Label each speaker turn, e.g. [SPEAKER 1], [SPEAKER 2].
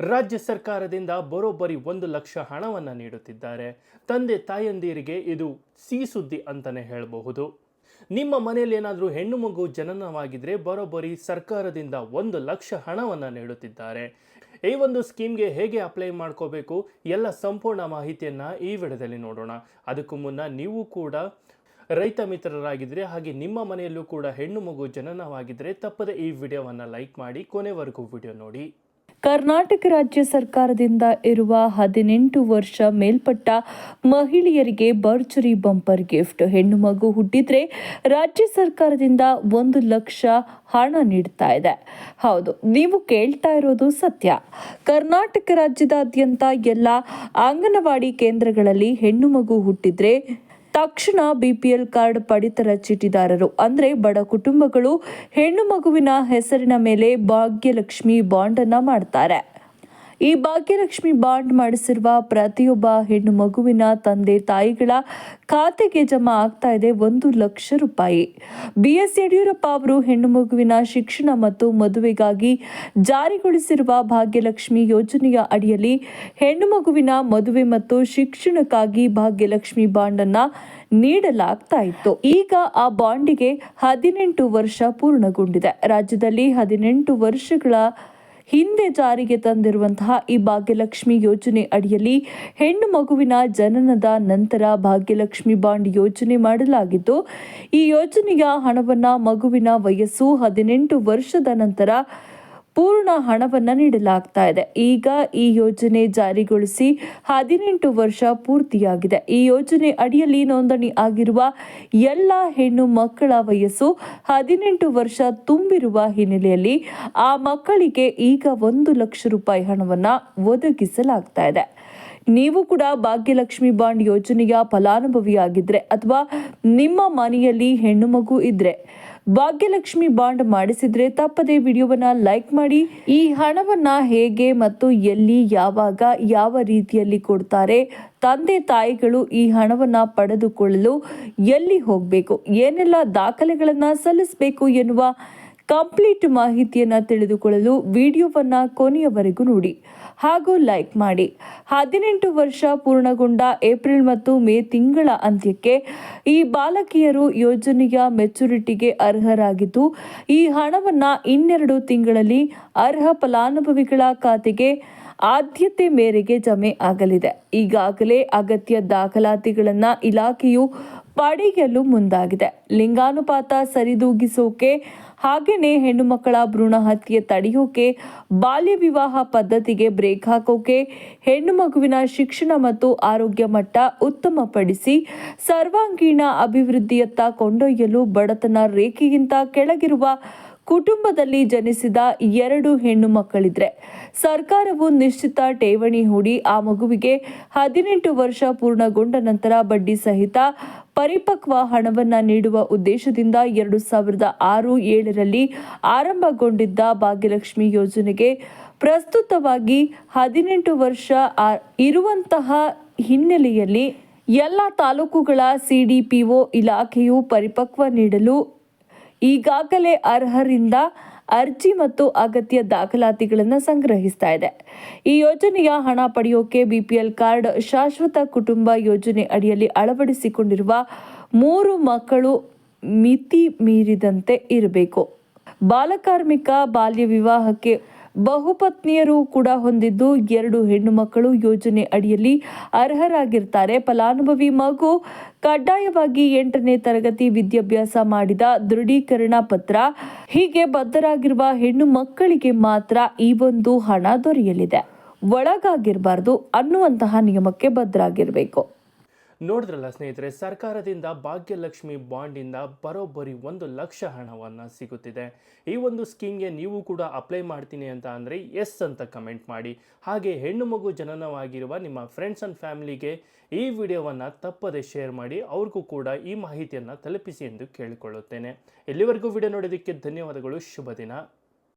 [SPEAKER 1] ರಾಜ್ಯ ಸರ್ಕಾರದಿಂದ ಬರೋಬ್ಬರಿ ಒಂದು ಲಕ್ಷ ಹಣವನ್ನು ನೀಡುತ್ತಿದ್ದಾರೆ. ತಂದೆ ತಾಯಂದಿರಿಗೆ ಇದು ಸಿ ಸುದ್ದಿ ಅಂತಲೇ ಹೇಳಬಹುದು. ನಿಮ್ಮ ಮನೆಯಲ್ಲಿ ಏನಾದರೂ ಹೆಣ್ಣು ಮಗು ಜನನವಾಗಿದ್ರೆ ಬರೋಬ್ಬರಿ ಸರ್ಕಾರದಿಂದ ಒಂದು ಲಕ್ಷ ಹಣವನ್ನು ನೀಡುತ್ತಿದ್ದಾರೆ. ಈ ಒಂದು ಸ್ಕೀಮ್ಗೆ ಹೇಗೆ ಅಪ್ಲೈ ಮಾಡ್ಕೋಬೇಕು? ಎಲ್ಲ ಸಂಪೂರ್ಣ ಮಾಹಿತಿಯನ್ನು ಈ ವಿಡದಲ್ಲಿ ನೋಡೋಣ. ಅದಕ್ಕೂ ಮುನ್ನ ನೀವು ಕೂಡ ರೈತ ಮಿತ್ರರಾಗಿದ್ದರೆ ಹಾಗೆ ನಿಮ್ಮ ಮನೆಯಲ್ಲೂ ಕೂಡ ಹೆಣ್ಣು ಮಗು ಜನನವಾಗಿದ್ದರೆ ತಪ್ಪದೆ ಈ ವಿಡಿಯೋವನ್ನು ಲೈಕ್ ಮಾಡಿ ಕೊನೆವರೆಗೂ ವಿಡಿಯೋ ನೋಡಿ.
[SPEAKER 2] ಕರ್ನಾಟಕ ರಾಜ್ಯ ಸರ್ಕಾರದಿಂದ ಇರುವ ಹದಿನೆಂಟು ವರ್ಷ ಮೇಲ್ಪಟ್ಟ ಮಹಿಳೆಯರಿಗೆ ಭರ್ಜರಿ ಬಂಪರ್ ಗಿಫ್ಟ್. ಹೆಣ್ಣು ಮಗು ಹುಟ್ಟಿದ್ರೆ ರಾಜ್ಯ ಸರ್ಕಾರದಿಂದ ಒಂದು ಲಕ್ಷ ಹಣ ನೀಡ್ತಾ ಇದೆ. ಹೌದು, ನೀವು ಕೇಳ್ತಾ ಇರೋದು ಸತ್ಯ. ಕರ್ನಾಟಕ ರಾಜ್ಯದಾದ್ಯಂತ ಎಲ್ಲ ಅಂಗನವಾಡಿ ಕೇಂದ್ರಗಳಲ್ಲಿ ಹೆಣ್ಣು ಮಗು ಹುಟ್ಟಿದ್ರೆ ತಕ್ಷಣ ಬಿಪಿಎಲ್ ಕಾರ್ಡ್ ಪಡಿತರ ಚೀಟಿದಾರರು, ಅಂದ್ರೆ ಬಡ ಕುಟುಂಬಗಳು ಹೆಣ್ಣು ಮಗುವಿನ ಹೆಸರಿನ ಮೇಲೆ ಭಾಗ್ಯಲಕ್ಷ್ಮಿ ಬಾಂಡ್ ಅನ್ನ ಮಾಡ್ತಾರೆ. ಈ ಭಾಗ್ಯಲಕ್ಷ್ಮಿ ಬಾಂಡ್ ಮಾಡಿಸಿರುವ ಪ್ರತಿಯೊಬ್ಬ ಹೆಣ್ಣು ಮಗುವಿನ ತಂದೆ ತಾಯಿಗಳ ಖಾತೆಗೆ ಜಮಾ ಆಗ್ತಾ ಇದೆ ಒಂದು ಲಕ್ಷ ರೂಪಾಯಿ. ಬಿ ಎಸ್ ಯಡಿಯೂರಪ್ಪ ಅವರು ಹೆಣ್ಣು ಮಗುವಿನ ಶಿಕ್ಷಣ ಮತ್ತು ಮದುವೆಗಾಗಿ ಜಾರಿಗೊಳಿಸಿರುವ ಭಾಗ್ಯಲಕ್ಷ್ಮಿ ಯೋಜನೆಯ ಅಡಿಯಲ್ಲಿ ಹೆಣ್ಣು ಮಗುವಿನ ಮದುವೆ ಮತ್ತು ಶಿಕ್ಷಣಕ್ಕಾಗಿ ಭಾಗ್ಯಲಕ್ಷ್ಮಿ ಬಾಂಡ್ ಅನ್ನ ನೀಡಲಾಗ್ತಾ ಇತ್ತು. ಈಗ ಆ ಬಾಂಡಿಗೆ ಹದಿನೆಂಟು ವರ್ಷ ಪೂರ್ಣಗೊಂಡಿದೆ. ರಾಜ್ಯದಲ್ಲಿ ಹದಿನೆಂಟು ವರ್ಷಗಳ ಹಿಂದೆ ಜಾರಿಗೆ ತಂದಿರುವಂತಹ ಈ ಭಾಗ್ಯಲಕ್ಷ್ಮಿ ಯೋಜನೆ ಅಡಿಯಲ್ಲಿ ಹೆಣ್ಣು ಮಗುವಿನ ಜನನದ ನಂತರ ಭಾಗ್ಯಲಕ್ಷ್ಮಿ ಬಾಂಡ್ ಯೋಜನೆ ಮಾಡಲಾಗಿದ್ದು, ಈ ಯೋಜನೆಯ ಹಣವನ್ನು ಮಗುವಿನ ವಯಸ್ಸು ಹದಿನೆಂಟು ವರ್ಷದ ನಂತರ ಪೂರ್ಣ ಹಣವನ್ನು ನೀಡಲಾಗ್ತಾ ಇದೆ. ಈಗ ಈ ಯೋಜನೆ ಜಾರಿಗೊಳಿಸಿ ಹದಿನೆಂಟು ವರ್ಷ ಪೂರ್ತಿಯಾಗಿದೆ. ಈ ಯೋಜನೆ ಅಡಿಯಲ್ಲಿ ನೋಂದಣಿ ಆಗಿರುವ ಎಲ್ಲ ಹೆಣ್ಣು ಮಕ್ಕಳ ವಯಸ್ಸು ಹದಿನೆಂಟು ವರ್ಷ ತುಂಬಿರುವ ಹಿನ್ನೆಲೆಯಲ್ಲಿ ಆ ಮಕ್ಕಳಿಗೆ ಈಗ ಒಂದು ಲಕ್ಷ ರೂಪಾಯಿ ಹಣವನ್ನು ಒದಗಿಸಲಾಗ್ತಾ ಇದೆ. ನೀವು ಕೂಡ ಭಾಗ್ಯಲಕ್ಷ್ಮಿ ಬಾಂಡ್ ಯೋಜನೆಯ ಫಲಾನುಭವಿಯಾಗಿದ್ರೆ ಅಥವಾ ನಿಮ್ಮ ಮನೆಯಲ್ಲಿ ಹೆಣ್ಣು ಮಗು ಇದ್ರೆ ಭಾಗ್ಯಲಕ್ಷ್ಮಿ ಬಾಂಡ್ ಮಾಡಿಸಿದ್ರೆ ತಪ್ಪದೆ ವಿಡಿಯೋವನ್ನ ಲೈಕ್ ಮಾಡಿ. ಈ ಹಣವನ್ನ ಹೇಗೆ ಮತ್ತು ಎಲ್ಲಿ, ಯಾವಾಗ, ಯಾವ ರೀತಿಯಲ್ಲಿ ಕೊಡ್ತಾರೆ, ತಂದೆ ತಾಯಿಗಳು ಈ ಹಣವನ್ನ ಪಡೆದುಕೊಳ್ಳಲು ಎಲ್ಲಿ ಹೋಗಬೇಕು, ಏನೆಲ್ಲ ದಾಖಲೆಗಳನ್ನು ಸಲ್ಲಿಸಬೇಕು ಎನ್ನುವ ಕಂಪ್ಲೀಟ್ ಮಾಹಿತಿಯನ್ನು ತಿಳಿದುಕೊಳ್ಳಲು ವಿಡಿಯೋವನ್ನು ಕೊನೆಯವರೆಗೂ ನೋಡಿ. ಹಾಗೂ ಲೈಕ್ ಮಾಡಿ. ಹದಿನೆಂಟು ವರ್ಷ ಪೂರ್ಣಗೊಂಡ ಏಪ್ರಿಲ್ ಮತ್ತು ಮೇ ತಿಂಗಳ ಅಂತ್ಯಕ್ಕೆ ಈ ಬಾಲಕಿಯರು ಯೋಜನೆಯ ಮೆಚುರಿಟಿಗೆ ಅರ್ಹರಾಗಿದ್ದು, ಈ ಹಣವನ್ನು ಇನ್ನೆರಡು ತಿಂಗಳಲ್ಲಿ ಅರ್ಹ ಫಲಾನುಭವಿಗಳ ಖಾತೆಗೆ ಆದ್ಯತೆ ಮೇರೆಗೆ ಜಮೆ ಆಗಲಿದೆ. ಈಗಾಗಲೇ ಅಗತ್ಯ ದಾಖಲಾತಿಗಳನ್ನು ಇಲಾಖೆಯು ಪಡೆಯಲು ಮುಂದಾಗಿದೆ. ಲಿಂಗಾನುಪಾತ ಸರಿದೂಗಿಸೋಕೆ ಹಾಗೇನೆ ಹೆಣ್ಣು ಮಕ್ಕಳ ಭ್ರೂಣ ಹತ್ಯೆ ತಡೆಯೋಕೆ, ಬಾಲ್ಯ ವಿವಾಹ ಪದ್ಧತಿಗೆ ಬ್ರೇಕ್ ಹಾಕೋಕೆ ಹೆಣ್ಣು ಮಗುವಿನ ಶಿಕ್ಷಣ ಮತ್ತು ಆರೋಗ್ಯ ಮಟ್ಟ ಉತ್ತಮಪಡಿಸಿ, ಸರ್ವಾಂಗೀಣ ಅಭಿವೃದ್ಧಿಯತ್ತ ಕೊಂಡೊಯ್ಯಲು ಬಡತನ ರೇಖೆಗಿಂತ ಕೆಳಗಿರುವ ಕುಟುಂಬದಲ್ಲಿ ಜನಿಸಿದ ಎರಡು ಹೆಣ್ಣು ಮಕ್ಕಳಿದ್ರೆ ಸರ್ಕಾರವು ನಿಶ್ಚಿತ ಠೇವಣಿ ಹೂಡಿ ಆ ಮಗುವಿಗೆ ಹದಿನೆಂಟು ವರ್ಷ ಪೂರ್ಣಗೊಂಡ ನಂತರ ಬಡ್ಡಿ ಸಹಿತ ಪರಿಪಕ್ವ ಹಣವನ್ನು ನೀಡುವ ಉದ್ದೇಶದಿಂದ ಎರಡು ಸಾವಿರದ ಆರು ಏಳರಲ್ಲಿ ಆರಂಭಗೊಂಡಿದ್ದ ಭಾಗ್ಯಲಕ್ಷ್ಮಿ ಯೋಜನೆಗೆ ಪ್ರಸ್ತುತವಾಗಿ ಹದಿನೆಂಟು ವರ್ಷ ಇರುವಂತಹ ಹಿನ್ನೆಲೆಯಲ್ಲಿ ಎಲ್ಲ ತಾಲೂಕುಗಳ ಸಿಡಿಪಿಒ ಇಲಾಖೆಯು ಪರಿಪಕ್ವ ನೀಡಲು ಈಗಾಗಲೇ ಅರ್ಹರಿಂದ ಅರ್ಜಿ ಮತ್ತು ಅಗತ್ಯ ದಾಖಲಾತಿಗಳನ್ನು ಸಂಗ್ರಹಿಸ್ತಾ ಇದೆ. ಈ ಯೋಜನೆಯ ಹಣ ಪಡೆಯೋಕೆ ಬಿಪಿಎಲ್ ಕಾರ್ಡ್ ಶಾಶ್ವತ ಕುಟುಂಬ ಯೋಜನೆ ಅಡಿಯಲ್ಲಿ ಅಳವಡಿಸಿಕೊಂಡಿರುವ ಮೂರು ಮಕ್ಕಳು ಮಿತಿ ಮೀರಿದಂತೆ ಇರಬೇಕು. ಬಾಲಕಾರ್ಮಿಕ ಬಾಲ್ಯ ವಿವಾಹಕ್ಕೆ ಬಹುಪತ್ನಿಯರು ಕೂಡ ಹೊಂದಿದ್ದು ಎರಡು ಹೆಣ್ಣು ಮಕ್ಕಳು ಯೋಜನೆ ಅಡಿಯಲ್ಲಿ ಅರ್ಹರಾಗಿರ್ತಾರೆ. ಫಲಾನುಭವಿ ಮಗು ಕಡ್ಡಾಯವಾಗಿ ಎಂಟನೇ ತರಗತಿ ವಿದ್ಯಾಭ್ಯಾಸ ಮಾಡಿದ ದೃಢೀಕರಣ ಪತ್ರ. ಹೀಗೆ ಬದ್ಧರಾಗಿರುವ ಹೆಣ್ಣು ಮಕ್ಕಳಿಗೆ ಮಾತ್ರ ಈ ಒಂದು ಹಣ ದೊರೆಯಲಿದೆ. ಒಳಗಾಗಿರಬಾರ್ದು ಅನ್ನುವಂತಹ ನಿಯಮಕ್ಕೆ ಬದ್ಧರಾಗಿರಬೇಕು.
[SPEAKER 1] ನೋಡಿದ್ರಲ್ಲ ಸ್ನೇಹಿತರೆ, ಸರ್ಕಾರದಿಂದ ಭಾಗ್ಯಲಕ್ಷ್ಮಿ ಬಾಂಡಿಂದ ಬರೋಬ್ಬರಿ ಒಂದು ಲಕ್ಷ ಹಣವನ್ನು ಸಿಗುತ್ತಿದೆ. ಈ ಒಂದು ಸ್ಕೀಮ್ಗೆ ನೀವು ಕೂಡ ಅಪ್ಲೈ ಮಾಡ್ತೀನಿ ಅಂತ ಅಂದರೆ ಎಸ್ ಅಂತ ಕಮೆಂಟ್ ಮಾಡಿ. ಹಾಗೆ ಹೆಣ್ಣು ಮಗು ಜನನವಾಗಿರುವ ನಿಮ್ಮ ಫ್ರೆಂಡ್ಸ್ ಆ್ಯಂಡ್ ಫ್ಯಾಮಿಲಿಗೆ ಈ ವಿಡಿಯೋವನ್ನು ತಪ್ಪದೆ ಶೇರ್ ಮಾಡಿ, ಅವ್ರಿಗೂ ಕೂಡ ಈ ಮಾಹಿತಿಯನ್ನು ತಲುಪಿಸಿ ಎಂದು ಕೇಳಿಕೊಳ್ಳುತ್ತೇನೆ. ಎಲ್ಲಿವರೆಗೂ ವಿಡಿಯೋ ನೋಡೋದಕ್ಕೆ ಧನ್ಯವಾದಗಳು, ಶುಭ ದಿನ.